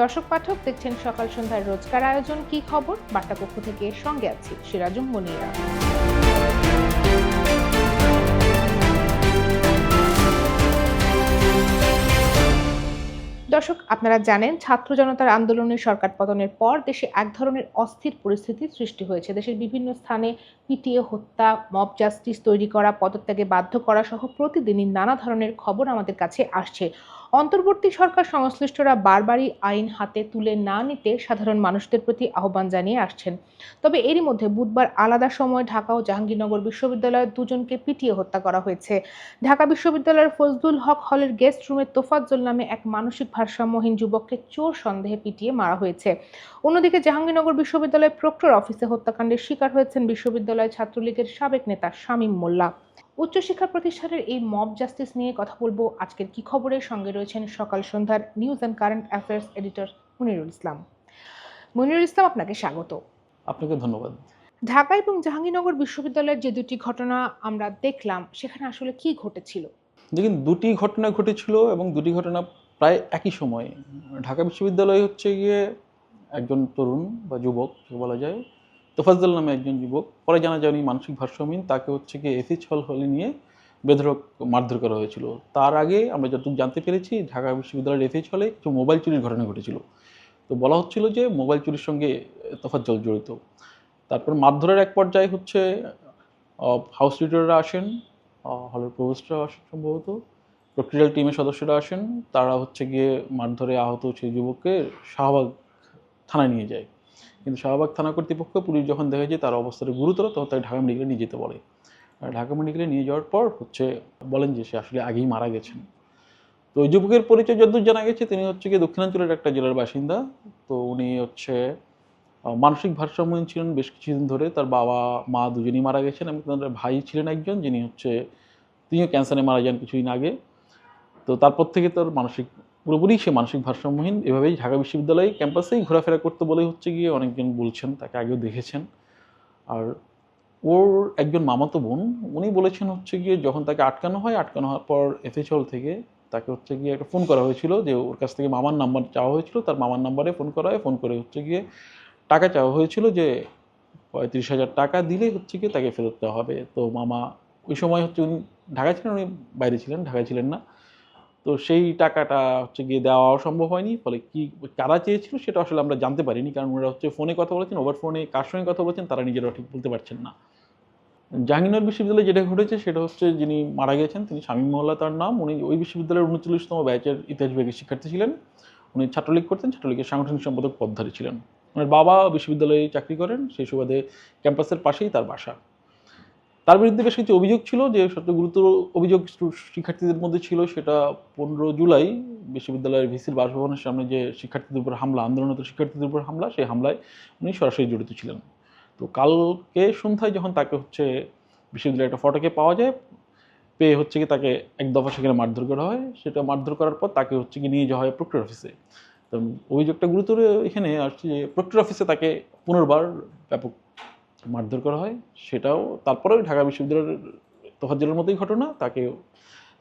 দর্শক পাঠক দেখছেন সকাল সন্ধ্যার রোজকার আয়োজন। কি খবর? বার্তা পক্ষ থেকে সঙ্গে আছি সিরাজুম মনিরা। দর্শক, আপনারা জানেন, ছাত্র জনতার আন্দোলনের সরকার পতনের পর দেশে এক ধরনের অস্থির পরিস্থিতির সৃষ্টি হয়েছে। দেশের বিভিন্ন স্থানে পিটিএ হত্যা, মব জাস্টিস তৈরি করা, পদত্যাগে বাধ্য করা সহ প্রতিদিনই নানা ধরনের খবর আমাদের কাছে আসছে। অন্তর্বর্তী সরকার সংশ্লিষ্টরা বারবারই আইন হাতে তুলে না নিতে সাধারণ মানুষদের প্রতি আহ্বান জানিয়ে আসছেন। তবে এরই মধ্যে বুধবার আলাদা সময় ঢাকা ও জাহাঙ্গীরনগর বিশ্ববিদ্যালয়ের দুজনকে পিটিয়ে হত্যা করা হয়েছে। ঢাকা বিশ্ববিদ্যালয়ের ফজলুল হক হলের গেস্ট রুমে তোফাজ্জল নামে এক মানসিক ভারসাম্যহীন যুবককে চোর সন্দেহে পিটিয়ে মারা হয়েছে। অন্যদিকে জাহাঙ্গীরনগর বিশ্ববিদ্যালয়ের প্রক্টর অফিসে হত্যাকাণ্ডের শিকার হয়েছেন বিশ্ববিদ্যালয় ছাত্রলীগের সাবেক নেতা শামীম মোল্লা। উচ্চশিক্ষা প্রতিষ্ঠানের এই মব জাস্টিস নিয়ে কথা বলব। আজকের কি খবরের সঙ্গে রয়েছেন সকাল সন্ধ্যার news and current affairs editor Monirul Islam. Monirul Islam আপনাকে স্বাগত। আপনাকে ধন্যবাদ। ঢাকা এবং জাহাঙ্গীরনগর বিশ্ববিদ্যালয়ের যে দুটি ঘটনা আমরা দেখলাম সেখানে আসলে কি ঘটেছিল? দেখুন দুটি ঘটনা ঘটেছিল এবং দুটি ঘটনা প্রায় একই সময়ে। ঢাকা বিশ্ববিদ্যালয় হচ্ছে গিয়ে একজন তরুণ বা যুবক বলা যায় তোফাজ্জল নামে একজন যুবক, পরে জানা যায় উনি মানসিক ভারসাম্যহীন, তাকে হচ্ছে গিয়ে এসি ছল হলে নিয়ে বেধরক মারধর করা হয়েছিল। তার আগে আমরা যতটুকু জানতে পেরেছি, ঢাকা বিশ্ববিদ্যালয়ের এসি ছলে কিছু মোবাইল চুরির ঘটনা ঘটেছিল। তো বলা হচ্ছিল যে মোবাইল চুরির সঙ্গে তোফাজ্জল জড়িত। তারপর মারধরের এক পর্যায়ে হচ্ছে হাউস লিডাররা আসেন হলের প্রভোস্টরা আসেন সম্ভবত, প্রক্রিয়াল টিমের সদস্যরা আসেন, তারা হচ্ছে গিয়ে মারধরে আহত সেই যুবককে শাহবাগ থানায় নিয়ে যায়। কিন্তু শাহবাগ থানা কর্তৃপক্ষ পুলিশ যখন দেখে যে তার অবস্থাটা গুরুতর, তখন তাকে ঢাকা মেডিকেলে নিয়ে যেতে বলে। আর ঢাকা মেডিকেলে নিয়ে যাওয়ার পর হচ্ছে বলেন যে সে আসলে আগেই মারা গেছেন। তো ওই যুবকের পরিচয় যতদূর জানা গেছে, তিনি হচ্ছে গিয়ে দক্ষিণাঞ্চলের একটা জেলার বাসিন্দা। তো উনি হচ্ছে মানসিক ভারসাম্যহীন ছিলেন বেশ কিছুদিন ধরে। তার বাবা, মা দুজনেই মারা গেছেন এবং তার ভাই ছিলেন একজন যিনি হচ্ছে, তিনিও ক্যান্সারে মারা যান কিছুদিন আগে। তো তারপর থেকে তার মানসিক পুরোপুরি সে মানসিক ভারসাম্যহীন। এভাবেই ঢাকা বিশ্ববিদ্যালয় ক্যাম্পাসেই ঘোরাফেরা করতে বলে হচ্ছে গিয়ে অনেকজন বলছেন, তাকে আগেও দেখেছেন। আর ওর একজন মামাতো বোন, উনি বলেছেন হচ্ছে গিয়ে যখন তাকে আটকানো হয়, আটকানো হওয়ার পর এফএচল থেকে তাকে হচ্ছে গিয়ে একটা ফোন করা হয়েছিল যে ওর কাছ থেকে মামার নাম্বার চাওয়া হয়েছিল, তার মামার নাম্বারে ফোন করা হয়, ফোন করে হচ্ছে গিয়ে টাকা চাওয়া হয়েছিল যে পঁয়ত্রিশ হাজার টাকা দিলে হচ্ছে গিয়ে তাকে ফেরত দেওয়া হবে। তো মামা ওই সময় হচ্ছে উনি ঢাকায় ছিলেন, উনি বাইরে ছিলেন, ঢাকায় ছিলেন না। তো সেই টাকাটা হচ্ছে গিয়ে দেওয়া সম্ভব হয়নি। ফলে কি, কারা চেয়েছিল সেটা আসলে আমরা জানতে পারিনি। কারণ ওরা হচ্ছে ফোনে কথা বলেছেন ওভার ফোনে কার সঙ্গে কথা বলেছেন, তারা নিজেরা ঠিক বলতে পারছেন না। জাহাঙ্গীরনগর বিশ্ববিদ্যালয়ে যেটা ঘটেছে, সেটা হচ্ছে যিনি মারা গেছেন, তিনি স্বামী মোল্লা তার নাম। উনি ওই বিশ্ববিদ্যালয়ের উনচল্লিশতম ব্যাচের ইতিহাস বিভাগের শিক্ষার্থী ছিলেন। উনি ছাত্রলীগ করতেন, ছাত্রলীগের সাংগঠনিক সম্পাদক পদধারী ছিলেন। ওনার বাবা বিশ্ববিদ্যালয়ে চাকরি করেন, সেই সুবাদে ক্যাম্পাসের পাশেই তার বাসা। তার বিরুদ্ধে বেশ কিছু অভিযোগ ছিল যে সবচেয়ে গুরুতর অভিযোগ শিক্ষার্থীদের মধ্যে ছিল সেটা পনেরো জুলাই বিশ্ববিদ্যালয়ের ভিসির বাসভবনের সামনে যে শিক্ষার্থীদের উপর হামলা, আন্দোলনরত শিক্ষার্থীদের উপর হামলা, সেই হামলায় উনি সরাসরি জড়িত ছিলেন। তো কালকে সন্ধ্যায় যখন তাকে হচ্ছে বিশ্ববিদ্যালয়ের একটা ফটোকে পাওয়া যায়, পেয়ে হচ্ছে কি তাকে এক দফা সেখানে মারধর করা হয়। সেটা মারধর করার পর তাকে হচ্ছে কি নিয়ে যাওয়া হয় প্রক্টর অফিসে। তো অভিযোগটা গুরুতর এখানে আসছে যে প্রক্টর অফিসে তাকে পুনর্বার ব্যাপক মারধর করা হয়, সেটাও তারপরেও ঢাকা বিশ্ববিদ্যালয়ের তোফাজ্জলের মতোই ঘটনা। তাকে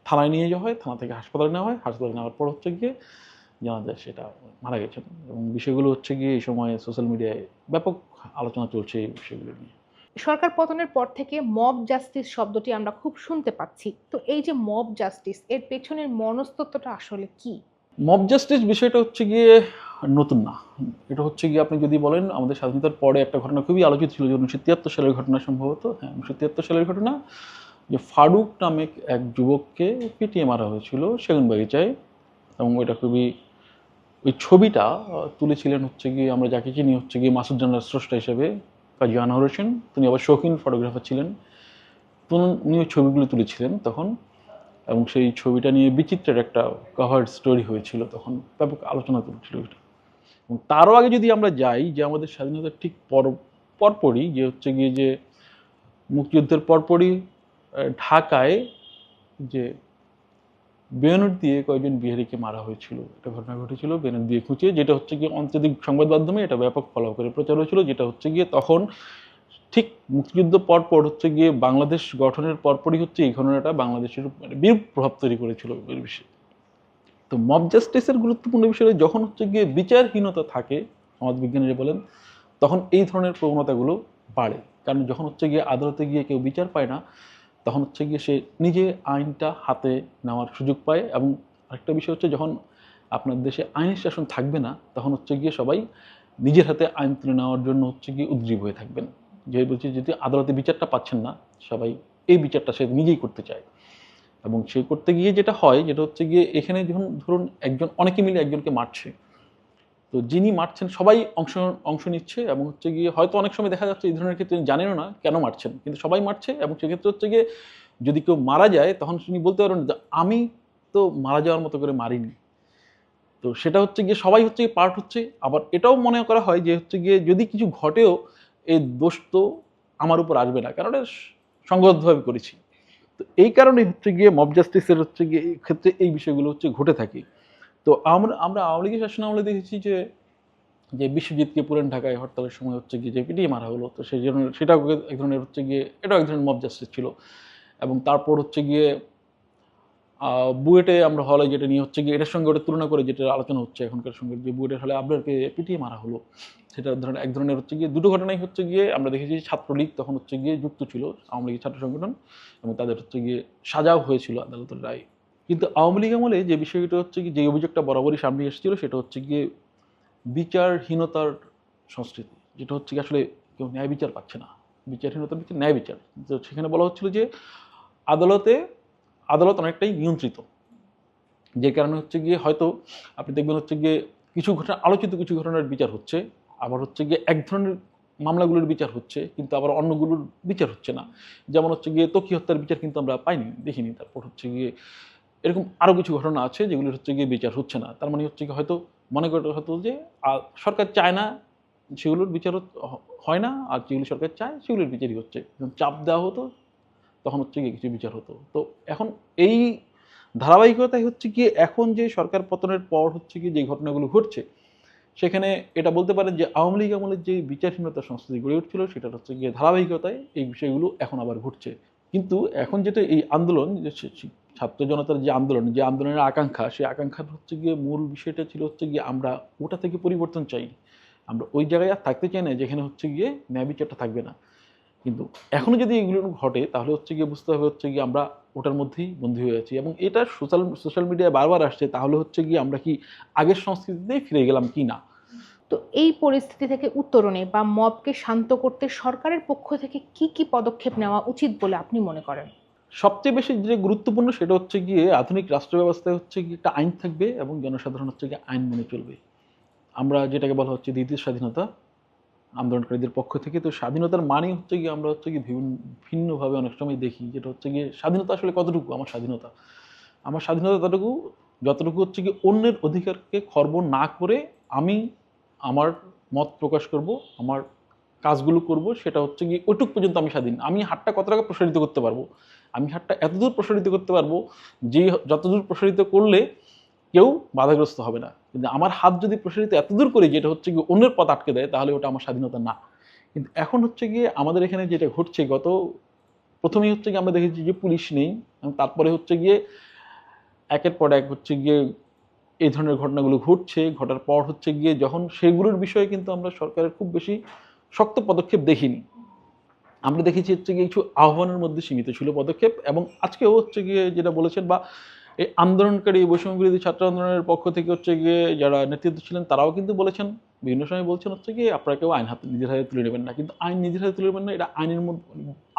থানায় নিয়ে যাওয়া হয়, থানা থেকে হাসপাতালে নেওয়া হয়। হাসপাতালে নেওয়ার পর হচ্ছে গিয়ে জানা যায় সেটা মারা গেছেন। এবং বিষয়গুলো হচ্ছে গিয়ে এই সময় সোশ্যাল মিডিয়ায় ব্যাপক আলোচনা চলছে এই বিষয়গুলো নিয়ে। সরকার পতনের পর থেকে মব জাস্টিস শব্দটি আমরা খুব শুনতে পাচ্ছি। তো এই যে মব জাস্টিস, এর পেছনের মনস্তত্ত্বটা আসলে কি? মব জাস্টিস বিষয়টা হচ্ছে গিয়ে নতুন না। এটা হচ্ছে গিয়ে আপনি যদি বলেন, আমাদের স্বাধীনতার পরে একটা ঘটনা খুবই আলোচিত ছিল যে উনিশশো তিয়াত্তর সালের ঘটনা সম্ভবত। হ্যাঁ উনিশশো তিয়াত্তর সালের ঘটনা যে ফারুক নামে এক যুবককে পিটিয়ে মারা হয়েছিল সেগুন বাগিচায় এবং ওইটা খুবই ওই ছবিটা তুলেছিলেন হচ্ছে গিয়ে আমরা যাকে চিনি হচ্ছে গিয়ে মাসুদ জানার স্রষ্টা হিসেবে, কাজী আনোয়ার হোসেন। তিনি আবার শৌখিন ফটোগ্রাফার ছিলেন। উনি ওই ছবিগুলো তুলেছিলেন তখন। এবং সেই ছবিটা নিয়ে বিচিত্রের একটা কভার স্টোরি হয়েছিল তখন, ব্যাপক আলোচনা তুলছিল এটা। এবং তারও আগে যদি আমরা যাই যে আমাদের স্বাধীনতার ঠিক পর, পরপরই যে হচ্ছে গিয়ে যে মুক্তিযুদ্ধের পরপরই ঢাকায় যে বেয়নেট দিয়ে কয়েকজন বিহারিকে মারা হয়েছিল এটা ঘটনা ঘটেছিল বেয়নেট দিয়ে খুঁচিয়ে, যেটা হচ্ছে গিয়ে আন্তর্জাতিক সংবাদ মাধ্যমে এটা ব্যাপক ফলো করে প্রচার হয়েছিল, যেটা হচ্ছে গিয়ে তখন ঠিক মুক্তিযুদ্ধ পরপর হচ্ছে গিয়ে বাংলাদেশ গঠনের পরপরই হচ্ছে এই ঘটনাটা বাংলাদেশের মানে বিরূপ প্রভাব তৈরি করেছিল বিষয়ে তো মব জাস্টিসের গুরুত্বপূর্ণ বিষয় যখন হচ্ছে গিয়ে বিচারহীনতা থাকে সমাজবিজ্ঞানীরা বলেন, তখন এই ধরনের প্রবণতাগুলো বাড়ে। কারণ যখন হচ্ছে গিয়ে আদালতে গিয়ে কেউ বিচার পায় না, তখন হচ্ছে গিয়ে সে নিজে আইনটা হাতে নেওয়ার সুযোগ পায় এবং আরেকটা বিষয় হচ্ছে যখন আপনার দেশে আইন শাসন থাকবে না, তখন হচ্ছে গিয়ে সবাই নিজের হাতে আইন তুলে নেওয়ার জন্য হচ্ছে গিয়ে উদ্গ্রীব হয়ে থাকবেন। যে বলছি যদি আদালতে বিচারটা পাচ্ছেন না। সবাই এই বিচারটা সে নিজেই করতে চায়। এবং সে করতে গিয়ে যেটা হয়, যেটা হচ্ছে গিয়ে এখানে যখন ধরুন একজন, অনেকে মিলে একজনকে মারছে। তো যিনি মারছেন, সবাই অংশ অংশ নিচ্ছে এবং হচ্ছে গিয়ে হয়তো অনেক সময় দেখা যাচ্ছে এই ধরনের ক্ষেত্রে জানেনও না কেন মারছেন। কিন্তু সবাই মারছে এবং সেক্ষেত্রে হচ্ছে গিয়ে যদি কেউ মারা যায়, তখন তিনি বলতে পারবেন যে, আমি তো মারা যাওয়ার মতো করে মারিনি। তো সেটা হচ্ছে গিয়ে সবাই হচ্ছে পার্ট হচ্ছে। আবার এটাও মনে করা হয় যে, হচ্ছে গিয়ে যদি কিছু ঘটেও এই দোষ তো আমার উপর আসবে না, কারণ সংগতভাবে করেছি। তো এই কারণে হচ্ছে গিয়ে মব জাস্টিসের হচ্ছে গিয়ে ক্ষেত্রে এই বিষয়গুলো হচ্ছে ঘটে থাকে। তো আমরা আমরা আওয়ামী লীগের শাসন আমলে দেখেছি যে যে বিশ্বজিৎকে পুরান ঢাকায় হরতালের সময় হচ্ছে গিয়ে যে পিটিয়ে মারা হলো, তো সেই জন্য সেটাও এক ধরনের হচ্ছে গিয়ে, এটাও এক ধরনের মব জাস্টিস ছিল। এবং তারপর হচ্ছে গিয়ে বুয়েটে আমরা হলে যেটা নিয়ে হচ্ছে গিয়ে, এটার সঙ্গে ওটা তুলনা করে যেটা আলোচনা হচ্ছে এখনকার সঙ্গে, যে বুয়েটের হলে আবরারকে পিটিয়ে মারা হলো। সেটা ধরেন এক ধরনের হচ্ছে গিয়ে, দুটো ঘটনাই হচ্ছে গিয়ে আমরা দেখেছি, ছাত্রলীগ তখন হচ্ছে গিয়ে যুক্ত ছিল, আওয়ামী লীগের ছাত্র সংগঠন, এবং তাদের হচ্ছে গিয়ে সাজাও হয়েছিল আদালতের রায়। কিন্তু আওয়ামী লীগ আমলে যে বিষয়টা হচ্ছে গিয়ে, যে অভিযোগটা বরাবরই সামনে এসেছিল, সেটা হচ্ছে গিয়ে বিচারহীনতার সংস্কৃতি, যেটা হচ্ছে গিয়ে আসলে কেউ ন্যায় বিচার পাচ্ছে না। বিচারহীনতার ভিত্তি ন্যায় বিচার। তো সেখানে বলা হচ্ছিল যে আদালতে আদালত অনেকটাই নিয়ন্ত্রিত। যে কারণে হচ্ছে গিয়ে হয়তো আপনি দেখবেন হচ্ছে গিয়ে কিছু ঘটনা, আলোচিত কিছু ঘটনার বিচার হচ্ছে, আবার হচ্ছে গিয়ে এক ধরনের মামলাগুলোর বিচার হচ্ছে, কিন্তু আবার অন্যগুলোর বিচার হচ্ছে না। যেমন হচ্ছে গিয়ে তকি হত্যার বিচার কিন্তু আমরা পাইনি, দেখিনি। তারপর হচ্ছে গিয়ে এরকম আরও কিছু ঘটনা আছে যেগুলোর হচ্ছে গিয়ে বিচার হচ্ছে না। তার মানে হচ্ছে গিয়ে হয়তো মনে করতে হতো যে সরকার চায় না, সেগুলোর বিচার হয় না, আর যেগুলো সরকার চায় সেগুলোর বিচারই হচ্ছে। চাপ দেওয়া হতো তখন হচ্ছে গিয়ে কিছু বিচার হতো। তো এখন এই ধারাবাহিকতায় হচ্ছে গিয়ে এখন যে সরকার পতনের পর হচ্ছে গিয়ে যে ঘটনাগুলো ঘটছে, সেখানে এটা বলতে পারেন যে আওয়ামী লীগ আমলের যে বিচারহীনতা সংস্কৃতি গড়ে উঠছিল সেটা হচ্ছে গিয়ে ধারাবাহিকতায় এই বিষয়গুলো এখন আবার ঘটছে। কিন্তু এখন যেটা এই আন্দোলন, যে ছাত্র জনতার যে আন্দোলন, যে আন্দোলনের আকাঙ্ক্ষা, সেই আকাঙ্ক্ষার হচ্ছে গিয়ে মূল বিষয়টা ছিল হচ্ছে গিয়ে আমরা ওটা থেকে পরিবর্তন চাই আমরা ওই জায়গায় আর থাকতে চাই না যেখানে হচ্ছে গিয়ে ন্যায় বিচারটা থাকবে না। কিন্তু এখনও যদি এগুলো ঘটে তাহলে হচ্ছে গিয়ে বুঝতে হবে হচ্ছে গিয়ে আমরা ওটার মধ্যেই বন্দী হয়ে আছি। এবং এটা সোশ্যাল সোশ্যাল মিডিয়ায় বারবার আসছে তাহলে হচ্ছে গিয়ে আমরা কি আগের সংস্কৃতিতেই ফিরে গেলাম কি না? তো এই পরিস্থিতি থেকে উত্তরণে বা মবকে শান্ত করতে সরকারের পক্ষ থেকে কি কি পদক্ষেপ নেওয়া উচিত বলে আপনি মনে করেন? সবচেয়ে বেশি যে গুরুত্বপূর্ণ সেটা হচ্ছে গিয়ে আধুনিক রাষ্ট্র ব্যবস্থায় হচ্ছে গিয়ে একটা আইন থাকবে এবং জনসাধারণ হচ্ছে গিয়ে আইন মেনে চলবে। আমরা যেটাকে বলা হচ্ছে দ্বিতীয় স্বাধীনতা আন্দোলনকারীদের পক্ষ থেকে। তো স্বাধীনতার মানে হচ্ছে গিয়ে আমরা হচ্ছে গিয়ে ভিন্নভাবে অনেক সময় দেখি, যেটা হচ্ছে গিয়ে স্বাধীনতা আসলে কতটুকু? আমার স্বাধীনতা। আমার স্বাধীনতা ততটুকু, যতটুকু হচ্ছে গিয়ে অন্যের অধিকারকে খর্ব না করে আমি আমার মত প্রকাশ করব, আমার কাজগুলো করব, সেটা হচ্ছে গিয়ে ওইটুক পর্যন্ত আমি স্বাধীন। আমি হাতটা কত টাকা প্রসারিত করতে পারব? আমি হাতটা এতদূর প্রসারিত করতে পারব যে, যতদূর প্রসারিত করলে কেউ বাধাগ্রস্ত হবে না। কিন্তু আমার হাত যদি প্রসারিত এতদূর করে, যেটা হচ্ছে গিয়ে অন্যের পথ আটকে দেয়, তাহলে ওটা আমার স্বাধীনতা না। কিন্তু এখন হচ্ছে গিয়ে আমাদের এখানে যেটা ঘটছে, গত প্রথমেই হচ্ছে গিয়ে আমরা দেখেছি যে পুলিশ নেই তারপরে হচ্ছে গিয়ে একের পর এক হচ্ছে গিয়ে এই ধরনের ঘটনাগুলো ঘটছে। ঘটার পর হচ্ছে গিয়ে যখন সেগুলোর বিষয়ে কিন্তু আমরা সরকারের খুব বেশি শক্ত পদক্ষেপ দেখিনি। আমরা দেখেছি হচ্ছে গিয়ে কিছু আহ্বানের মধ্যে সীমিত ছিল পদক্ষেপ, এবং আজকেও হচ্ছে গিয়ে যেটা বলেছেন বা এই আন্দোলনকারী বৈষম্য বিরোধী ছাত্র আন্দোলনের পক্ষ থেকে হচ্ছে গিয়ে যারা নেতৃত্ব ছিলেন, তারাও কিন্তু বলেছেন, বিভিন্ন সময় বলছেন হচ্ছে গিয়ে আপনারা কেউ আইন হাতে নিজের হাতে তুলে নেবেন না। কিন্তু আইন নিজের হাতে তুলে নেবেন না, এটা আইনের মধ্যে,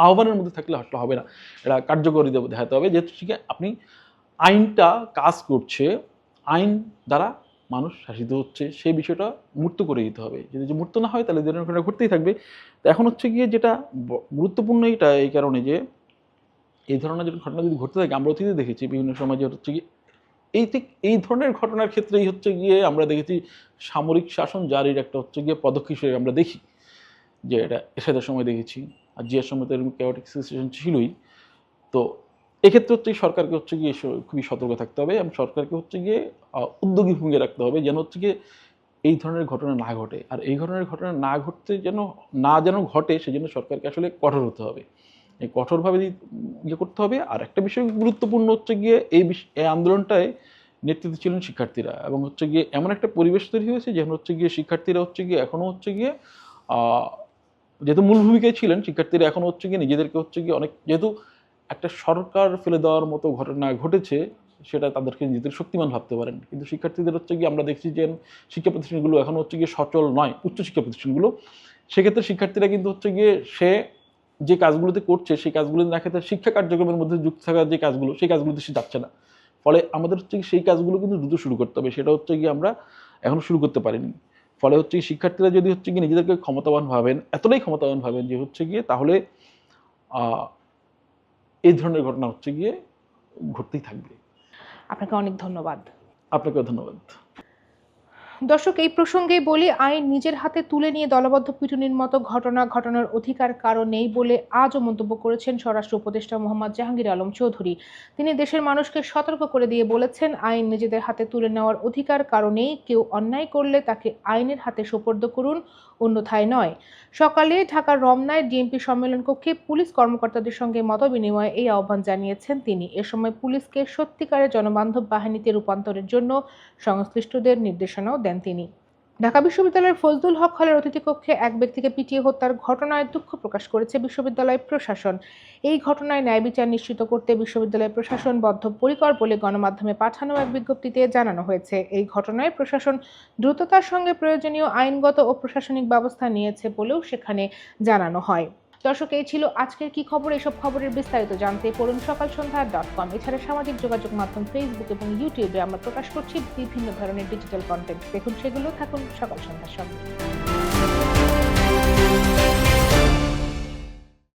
আহ্বানের মধ্যে থাকলে আসলে হবে না। এটা কার্যকরী দেখাতে হবে। যেহেতু হচ্ছে আপনি আইনটা কাজ করছে, আইন দ্বারা মানুষ শাসিত হচ্ছে, সেই বিষয়টা মূর্ত করে দিতে হবে। যদি যে মূর্ত না হয়, তাহলে ঘটনা ঘটতেই থাকবে। তো এখন হচ্ছে গিয়ে যেটা গুরুত্বপূর্ণ এটা এই কারণে যে এই ধরনের ঘটনা যদি ঘটতে থাকে, আমরা অতীতে দেখেছি বিভিন্ন সমাজে হচ্ছে গিয়ে, এই ঠিক এই ধরনের ঘটনার ক্ষেত্রেই হচ্ছে গিয়ে আমরা দেখেছি সামরিক শাসন জারির একটা হচ্ছে গিয়ে পদক্ষেপ হিসেবে আমরা দেখি। যে এটা এরশাদের সময় দেখেছি, আর জিয়ার সময় তো এরকম ক্যাওটিক সিচুয়েশন ছিলই। তো এক্ষেত্রে হচ্ছে সরকারকে হচ্ছে গিয়ে খুবই সতর্ক থাকতে হবে এবং সরকারকে হচ্ছে গিয়ে উদ্যোগী ভূমিকা রাখতে হবে যেন হচ্ছে গিয়ে এই ধরনের ঘটনা না ঘটে। আর এই ধরনের ঘটনা না ঘটতে যেন, না যেন ঘটে, সেজন্য সরকারকে আসলে কঠোর হতে হবে। এই কঠোরভাবে ইয়ে করতে হবে। আর একটা বিষয় গুরুত্বপূর্ণ হচ্ছে গিয়ে এই এই আন্দোলনটায় নেতৃত্বে ছিলেন শিক্ষার্থীরা এবং হচ্ছে গিয়ে এমন একটা পরিবেশ তৈরি হয়েছে যেখানে হচ্ছে গিয়ে শিক্ষার্থীরা হচ্ছে গিয়ে এখনও হচ্ছে গিয়ে যেহেতু মূল ভূমিকায় ছিলেন, শিক্ষার্থীরা এখনও হচ্ছে গিয়ে নিজেদেরকে হচ্ছে গিয়ে অনেক, যেহেতু একটা সরকার ফেলে দেওয়ার মতো ঘটনা ঘটেছে, সেটা তাদেরকে নিজেদের শক্তিমান ভাবতে পারেন। কিন্তু শিক্ষার্থীদের হচ্ছে গিয়ে আমরা দেখছি যে শিক্ষা প্রতিষ্ঠানগুলো এখন হচ্ছে গিয়ে সচল নয়, উচ্চ শিক্ষা প্রতিষ্ঠানগুলো। সেক্ষেত্রে শিক্ষার্থীরা কিন্তু হচ্ছে গিয়ে সে যে কাজগুলোতে করছে সেই কাজগুলো না ক্ষেত্রে শিক্ষা কার্যক্রমের মধ্যে যুক্ত থাকা যে কাজগুলো সেই কাজগুলোতে সে যাচ্ছে না। ফলে আমাদের হচ্ছে কি সেই কাজগুলো কিন্তু দ্রুত শুরু করতে হবে। সেটা হচ্ছে গিয়ে আমরা এখনও শুরু করতে পারিনি। ফলে হচ্ছে কি শিক্ষার্থীরা যদি হচ্ছে কি নিজেদেরকে ক্ষমতাবান ভাবেন এতটাই ক্ষমতাবান ভাবেন যে হচ্ছে গিয়ে তাহলে আহ, এই ধরনের ঘটনা হচ্ছে গিয়ে ঘটতেই থাকবে। আপনাকে অনেক ধন্যবাদ। আপনাকেও ধন্যবাদ। দর্শক, এই প্রসঙ্গে বলি, আইন নিজের হাতে তুলে নিয়ে দলবদ্ধ পিটুনির মতো ঘটনা ঘটনার অধিকার কারও নেই বলে আজও মন্তব্য করেছেন স্বরাষ্ট্র উপদেষ্টা মোহাম্মদ জাহাঙ্গীর আলম চৌধুরী। তিনি দেশের মানুষকে সতর্ক করে দিয়ে বলেছেন, আইন নিজেদের হাতে তুলে নেওয়ার অধিকার কারও নেই, কেউ অন্যায় করলে তাকে আইনের হাতে সোপর্দ করুন, অন্যথায় নয়। সকালে ঢাকার রমনায় ডিএমপি সম্মেলন কক্ষে পুলিশ কর্মকর্তাদের সঙ্গে মতবিনিময়ে এই আহ্বান জানিয়েছেন তিনি। এ সময় পুলিশকে সত্যিকারের জনবান্ধব বাহিনীতে রূপান্তরের জন্য সংশ্লিষ্টদের নির্দেশনাও দেন। তিনি। ঢাকা বিশ্ববিদ্যালয়ের ফজলুল হক হলের অতিথিকক্ষে এক ব্যক্তিকে পিটিয়ে হত্যার ঘটনায় দুঃখ প্রকাশ করেছে বিশ্ববিদ্যালয় প্রশাসন। এই ঘটনায় ন্যায় বিচার নিশ্চিত করতে বিশ্ববিদ্যালয় প্রশাসন বদ্ধপরিকর বলে গণমাধ্যমে পাঠানো এক বিজ্ঞপ্তিতে জানানো হয়েছে। এই ঘটনায় প্রশাসন দ্রুততার সঙ্গে প্রয়োজনীয় আইনগত ও প্রশাসনিক ব্যবস্থা নিয়েছে বলেও সেখানে জানানো হয়। দর্শক, এই ছিল আজকের কি খবর? এসব খবরের বিস্তারিত জানতে পড়ুন সকাল সন্ধ্যা ডট কম এছাড়া সামাজিক যোগাযোগ মাধ্যম ফেসবুক এবং ইউটিউবে আমরা প্রকাশ করছি বিভিন্ন ধরনের ডিজিটাল কন্টেন্ট দেখুন, সেগুলো থাকুন সকাল সন্ধ্যার সঙ্গে।